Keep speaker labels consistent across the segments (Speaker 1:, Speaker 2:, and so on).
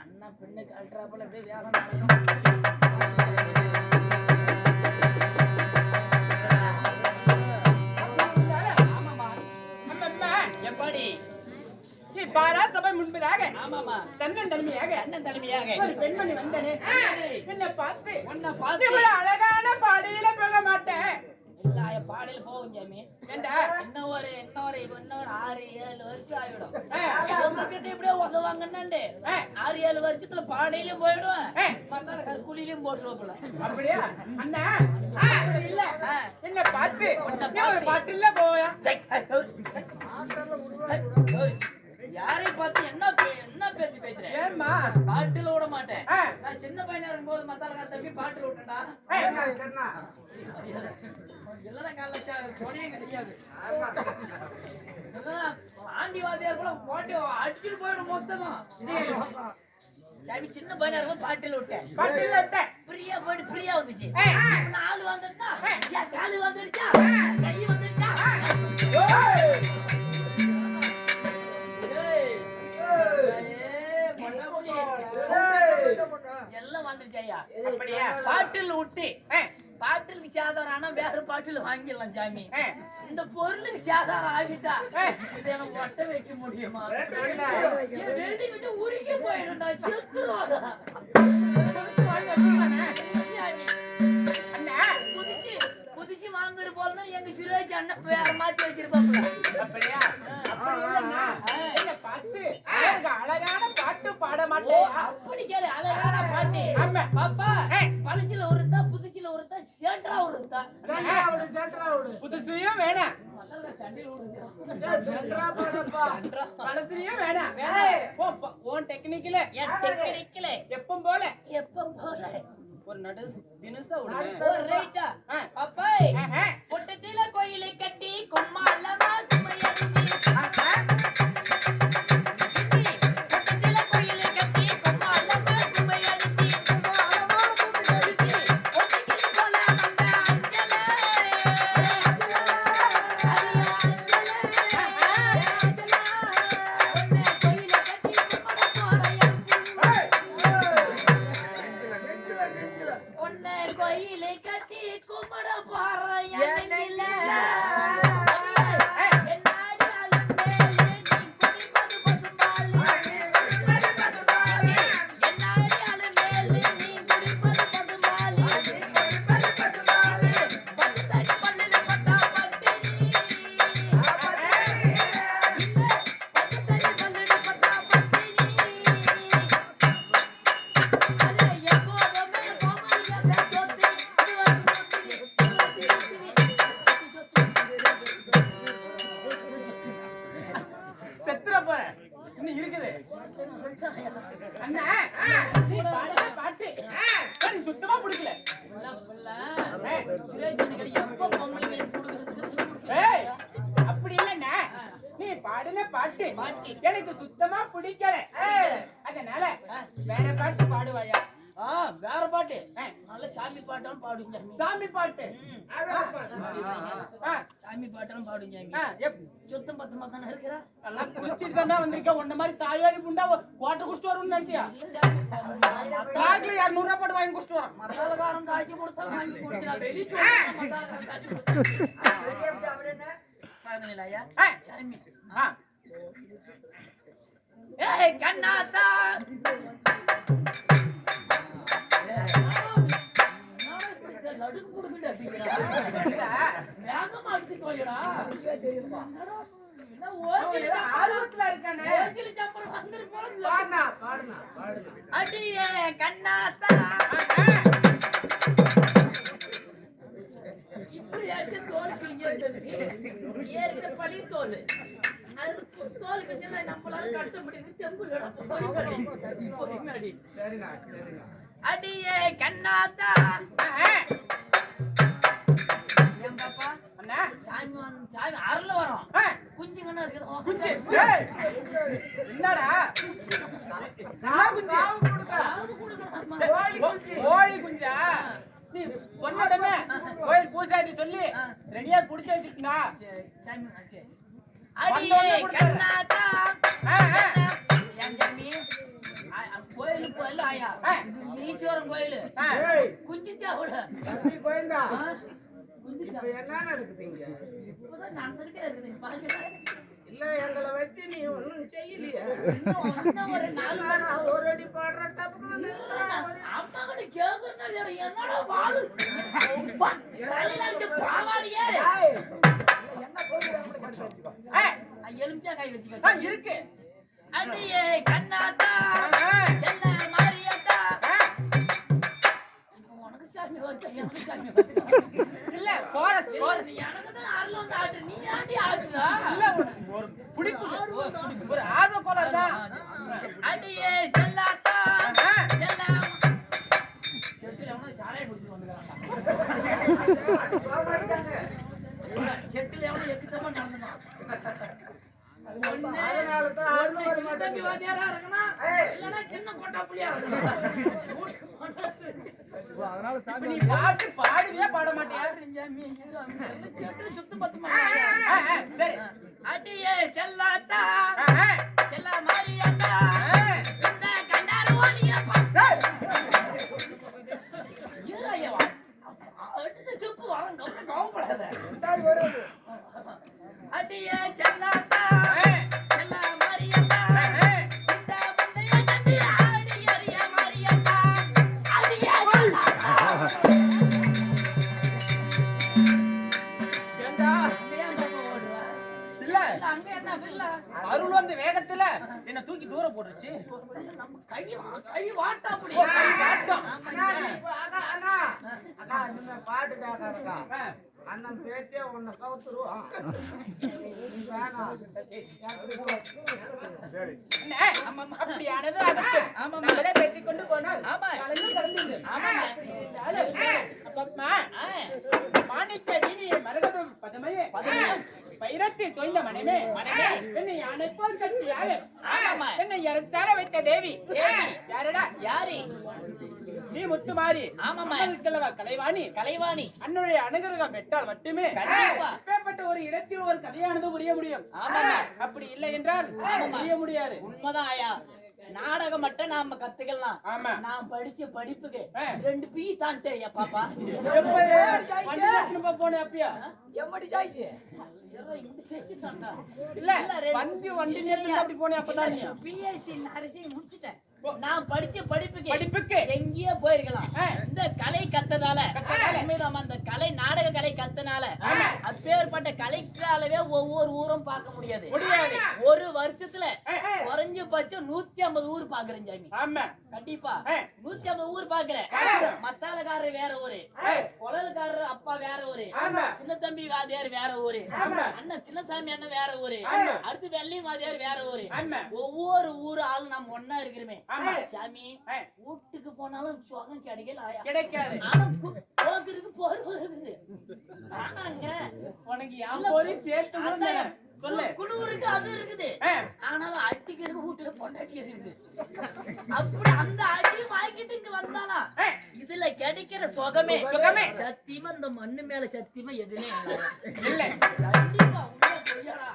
Speaker 1: அண்ணன் பெண்ணுக்கு அல்ட்ராப்புல அப்படியே வேலை நடக்கும். எப்படி
Speaker 2: நீ பாரா சபை முன்பதாக. தன்னன் தனிமையாக
Speaker 1: அண்ணன் தலைமையாக
Speaker 2: ஒரு பெண்மணி வந்தனே. என்ன பார்த்து.
Speaker 1: உன்னை பார்த்து.
Speaker 2: இவ்வளவு அழகான பாடியில போக மாட்டேன்
Speaker 1: இல்ல பாடல் போகும் ஜாமி
Speaker 2: ஏண்டா?
Speaker 1: இன்னும் ஒரு இன்னும் ஒரு இன்னும் ஒரு ஆறு ஏழு வருஷம் ஆயிடும். உங்ககிட்ட இப்படியே உதவாங்கன்னு. ஆறு ஏழு வருஷத்துல பாடையிலும் போயிடுவேன்.
Speaker 2: ஆ.
Speaker 1: மத்தால கூலியிலும் போட்டுருவோம்ல
Speaker 2: அப்படியா? அண்ணா இல்ல.
Speaker 1: உன்னை
Speaker 2: நீ ஒரு
Speaker 1: பார்த்து.
Speaker 2: பாட்டில்ல போயா?
Speaker 1: யாரை பார்த்து என்ன பேசுறேன். பாட்டில் விட மாட்டேன். நான் சின்ன பையனா இருக்கும்போது மத்தால தம்பி பாட்டில் விட்டேன்டா
Speaker 2: ஆ.
Speaker 1: இதெல்லாம் காலைல ச- துணையே கிடையாது இதெல்லாம் ஆண்டி வாத்தியார் கூட போட்டு அடிச்சுட்டு போயிடும் மொத்தமா. சாமி சின்ன பையனா இருக்கும் பாட்டில் விட்டேன்
Speaker 2: பாட்டில்ல விட்ட
Speaker 1: ஃப்ரீயா போயிட்டு ஃப்ரீயா வந்துச்சு. நாலு வந்துருச்சா ஆனா வேற பாட்டில் வாங்கிடலாம் சாமி. இந்த பொருளுக்கு சேதாரம் ஆகிட்டா. இதை எனக்கு ஒட்ட வைக்க முடியுமா? வெள்ளி விட்டு உருகி போயிடும்டா புதிச்சு புதிச்சு வாங்குற போலன்னா எங்க சுரேஷ் அண்ணன் வேற மாத்தி வச்சிருப்பாப்புல.
Speaker 2: அப்படியா? அழகான பாட்டு பாட மாட்டேன்.
Speaker 1: அப்படி கேளு அழகான பாட்டி. பாப்பா
Speaker 2: புதுசுலயும் வேணாம். பழசுலயும் வேணாம். உன் டெக்னிக்கல
Speaker 1: டெக்னிக்கல
Speaker 2: எப்பவும் போல.
Speaker 1: போல.
Speaker 2: ஒரு நடு தினசா விடுவேன்
Speaker 1: ஒரு ரைட்டா
Speaker 2: ஆ.
Speaker 1: அப்பாய்
Speaker 2: ஆஹா.
Speaker 1: பொட்டத்தில கோயிலை
Speaker 2: சுத்தமா பிடிக்கல அப்படி இல்லைண்ணா நீ பாடின பாட்டு. எனக்கு சுத்தமா பிடிக்கல அதனால வேற பாட்டு பாடுவாயா
Speaker 1: வேற பாட்டு நல்ல சாமி பாட்டம் பாடுங்க.
Speaker 2: சாமி பாட்டு
Speaker 1: சாமி பாட்டம் பாடுங்க சுத்தம் பத்தமா தானே இருக்கிறா?
Speaker 2: நல்லா குடிச்சிட்டு தானே வந்திருக்க? உன்ன மாதிரி தாயாரி புண்டா கோட்டை குடிச்சிட்டு வரும்னு நினைச்சியா? பேக்ல இரநூறு ரூபாய் போட்டு வாங்கி குடிச்சிட்டு வரோம்
Speaker 1: மசாலக்காரன் காய்ச்சி கொடுத்தா வாங்கி கொடுத்தா. வெளி மசாலக்காரன் காய்ச்சி நடுக்கு கொடுக்கல? வேகமா அடிச்சு தோயடா
Speaker 2: அவன் ஏதோ ஆர்வத்துல இருக்கானே.
Speaker 1: அடியே கண்ணாத்தா. இப்படி தோல் கிழிஞ்சு ஏறிட்ட பழி தோல். அது தோல் கிழிஞ்சா நம்மளால கட்ட முடியும்
Speaker 2: சரிண்ணா சரிண்ணா.
Speaker 1: அடியே கண்ணாத்தா. ஏன் பாப்பா
Speaker 2: அண்ணா.
Speaker 1: சாமி வந்து சாமி அருள வரோம். இருக்குது.
Speaker 2: குஞ்சு. என்னடா? என்ன குஞ்சு? கோழி குஞ்சா. நீ சொன்னதமே கோயில் பூசாரி சொல்லி ரெடியா குடிச்சு வச்சிருக்கா
Speaker 1: அடியே. கண்ணாத்தா. என் ஆ, கோயில் கோயில் ஆயா ஈஸ்வரன் கோயில். குஞ்சிச்சா
Speaker 3: இப்ப என்ன நடக்குதுங்க
Speaker 1: இப்பதான் நடந்துகிட்டே இருக்குது நீ பாருங்க
Speaker 3: இல்ல எங்களை வச்சு நீ ஒண்ணும் செய்யலையே
Speaker 1: ஒரு நாலு
Speaker 3: ஒரு அடி பாடுற டப்புனு நிறுத்துறா.
Speaker 1: அம்மா என்னடா அடிச்ச பாவாடியே
Speaker 2: ஆ,
Speaker 1: எலுமிச்சா கை
Speaker 2: ஆ,
Speaker 1: வச்சுக்க
Speaker 2: இருக்கு ஒரு ஆர்வ கோலம் தான்.
Speaker 1: அடியே செல்லாத்தா போனா
Speaker 2: இப்ப நீ பாட்டு பாடுவியா பாட மாட்டியா?
Speaker 1: சாமி, சுத்து பத்து
Speaker 2: சரி.
Speaker 1: அடியே செல்லாத்தா. ஆமாம்மா.
Speaker 2: அப்பப்பா,
Speaker 1: ஆ.
Speaker 2: மாணிக்க வீணிய மரகதம் பதமையே
Speaker 1: பதமையே.
Speaker 2: பைரத்தில் தோய்ந்த மனமே. என்னை யானை போல் கட்டியாய
Speaker 1: ஆமாம்மா.
Speaker 2: என்னை அரசார வைத்த தேவி
Speaker 1: தேவி.
Speaker 2: யாரடா
Speaker 1: யாரு
Speaker 2: நீ முத்துமாரி.
Speaker 1: ஆமாம்மா.
Speaker 2: கிழவா கலைவாணி.
Speaker 1: கலைவாணி.
Speaker 2: அன்னுடைய அனுகிரகம் பெற்றால் மட்டுமே. இப்பேற்பட்ட ஒரு இடத்தில் ஒரு கதையானது புரிய முடியும்.
Speaker 1: ஆமாம்மா.
Speaker 2: அப்படி இல்லை என்றால். புரிய முடியாது.
Speaker 1: உண்மைதான் ஆயா. நாடகம் மட்டும் நாம கத்துக்கலாம்.
Speaker 2: ஆமா.
Speaker 1: நான் படிச்ச படிப்புக்கு. ரெண்டு பீ தான்ட்டே பாப்பா.
Speaker 2: எப்போது வண்டி எடுத்துன்னு போ போனேன் அப்பயா?
Speaker 1: எம்மடி சாய்ச்சு?
Speaker 2: இல்ல வண்டி வண்டி நிறுத்தி அப்படி போனேன் அப்பதான்
Speaker 1: பிஎஸ்சி நரசிங் முடிச்சிட்டேன். நான் படிச்ச படிப்புக்கு
Speaker 2: படிப்புக்கு
Speaker 1: எங்கேயோ போயிருக்கலாம். இந்த கலை கத்தனால
Speaker 2: கத்தனால.
Speaker 1: உண்மைதான் அந்த கலை நாடக கலை கத்தனால. அப்பேற்பட்ட கலைக்காலவே ஒவ்வொரு ஊரும் பார்க்க முடியாது ஒரு வருஷத்துல. குறைஞ்சபட்சம் நூத்தி ஐம்பது ஊர் பாக்குறேன் சாமி
Speaker 2: ஆமா
Speaker 1: கண்டிப்பா. நூத்தி ஐம்பது ஊர் பாக்குறேன். மசாலக்காரர் வேற ஊரு. குழலுக்காரர் அப்பா வேற ஊரு. சின்ன தம்பி வாதியார் வேற ஊரு. அண்ணன் சின்னசாமி அண்ணன் வேற ஊரு. அடுத்து வெள்ளி வாதியார் வேற ஊரு ஒவ்வொரு ஊர் ஆள் நம்ம ஒண்ணா இருக்கிறோமே. சாமி. வீட்டுக்கு போனாலும் சுகம் கிடைக்கல
Speaker 2: கிடைக்காது
Speaker 1: ஆனா போர் இருக்குது ஆனாங்க
Speaker 2: உனக்கு என் போரி சேர்த்து கூட
Speaker 1: அதான்
Speaker 2: தரேன். சொல்லு
Speaker 1: குழு இருக்கு அது இருக்குது
Speaker 2: ஆ.
Speaker 1: ஆனாலும் அடிக்கிறது வீட்டுல பொண்டாட்டி இருக்குது அப்படி அந்த அடி வாங்கிட்டு இங்க வந்தானா. இதுல கிடைக்கிற சுகமே
Speaker 2: சுகமே.
Speaker 1: சத்தியமா இந்த மண்ணு மேல சத்தியமா எதுவுமே இல்லை. கண்டிப்பா உண்மை பொய்யாடா.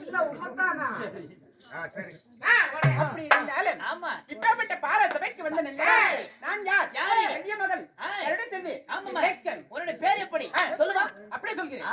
Speaker 3: இல்ல உண்மைதானா
Speaker 2: அப்படி இருந்தாலும்
Speaker 1: ஆமா.
Speaker 2: இப்பேற்பட்ட பார சபைக்கு வந்த நல்ல நான் யார்?
Speaker 1: யாரு?
Speaker 2: வெள்ளிய மகள். கருடை செல்வி. இலக்கன்.
Speaker 1: உன்னுடைய பேர் எப்படி. சொல்லுவா.
Speaker 2: அப்படியே சொல்கிறேன்.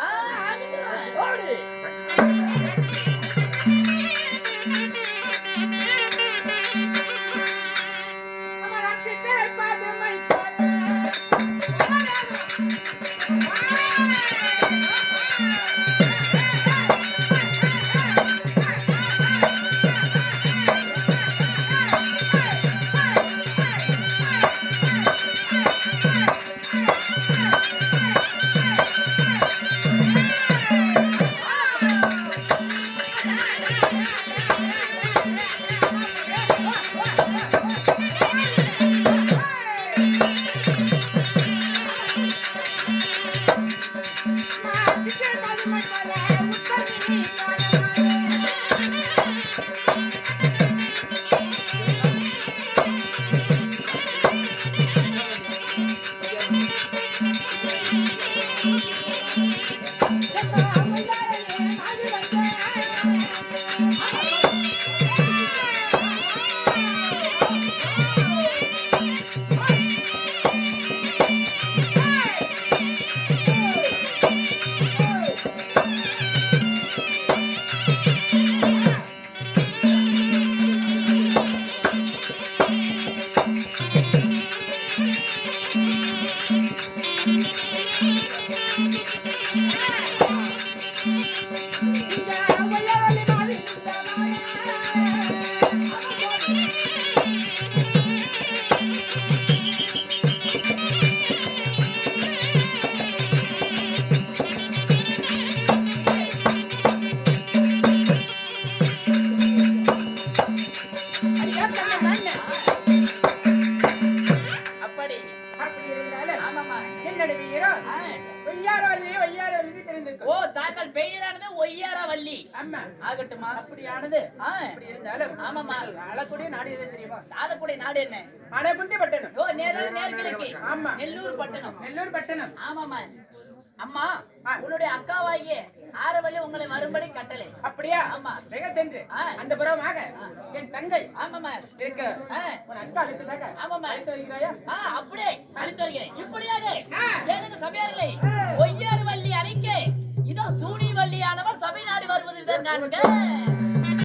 Speaker 1: ஆகட்டுமா
Speaker 2: அப்படியானது
Speaker 1: ஆ.
Speaker 2: அப்படி இருந்தாலும்
Speaker 1: ஆமாமா
Speaker 2: ஆளக்கூடிய நாடு எது தெரியுமா?
Speaker 1: ஆலக்குடி நாடு என்ன?
Speaker 2: அணைகுந்தி பட்டணம்.
Speaker 1: ஓ நேரா நேர்கிழக்கு.
Speaker 2: ஆமா.
Speaker 1: நெல்லூர் பட்டணம்.
Speaker 2: நெல்லூர் பட்டணம்.
Speaker 1: ஆமாமா அம்மா
Speaker 2: ஆ.
Speaker 1: உன்னுடைய அக்காவாகிய ஆரவள்ளி உங்களை வரும்படி கட்டளை
Speaker 2: அப்படியா?
Speaker 1: ஆமா.
Speaker 2: மிக சென்று. அந்த புறமாக என் தங்கை
Speaker 1: ஆமாமா
Speaker 2: இருக்க. உன் அக்கா அழைத்ததாக
Speaker 1: ஆமாமா.
Speaker 2: அழைத்து வருகிறாயா
Speaker 1: அப்படியே. அழைத்து வருகிறேன் இப்படியாக. எனக்கு சபையார்களே ஒய்யாறு வள்ளி அழைக்க இதோ சூனி